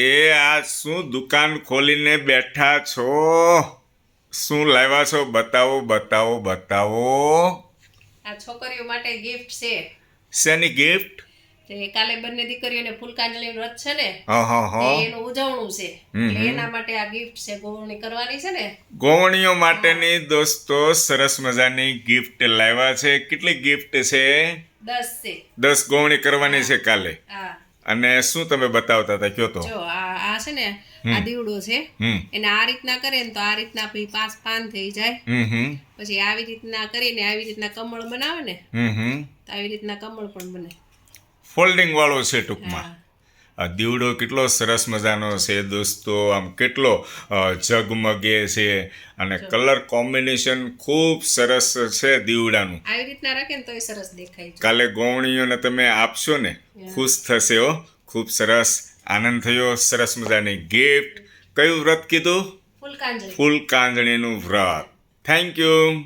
એ આ શું દુકાન ખોલીને બેઠા છો? શું લાવ્યા છો? બતાવો બતાવો બતાવો. આ છોકરીઓ માટે ગિફ્ટ છે. શેની ગિફ્ટ કાલે બંને દીકરીઓને ફૂલકાંજલી વ્રત છે ને એનું ઉજવણું છે. એના માટે આ ગિફ્ટ છે. ગોવણી કરવાની છે ને. ગોવણીઓ માટેની દોસ્તો સરસ મજાની ગિફ્ટ લાવ્યા છે. કેટલી ગિફ્ટ છે? દસ છે. દસ ગોવણી કરવાની છે કાલે. હા. અને શું તમે બતાવતા હતા? કયો તો. જો આ આ છે ને આ દીવડો છે. એને આ રીતના કરે ને તો આ રીતના પછી પાંચ પાન થઈ જાય. પછી આવી રીતના કરીને આવી રીતના કમળ બનાવે ને તો આવી રીતના કમળ પણ બને. ફોલ્ડિંગ વાળો છે ટૂંકમાં. દીવડો કેટલો સરસ મજાનો છે દોસ્તો. આમ કેટલો ઝગમગે છે અને કલર કોમ્બિનેશન ખૂબ સરસ છે દીવડાનું. આવી રીતના રાખે ને તોય સરસ દેખાય કાલે ગોવણીઓને તમે આપશો ને ખુશ થશે હો. ખૂબ સરસ આનંદ થયો સરસ મજાની ગિફ્ટ કયું વ્રત કીધું? ફૂલ કાંજણીનું વ્રત. Thank you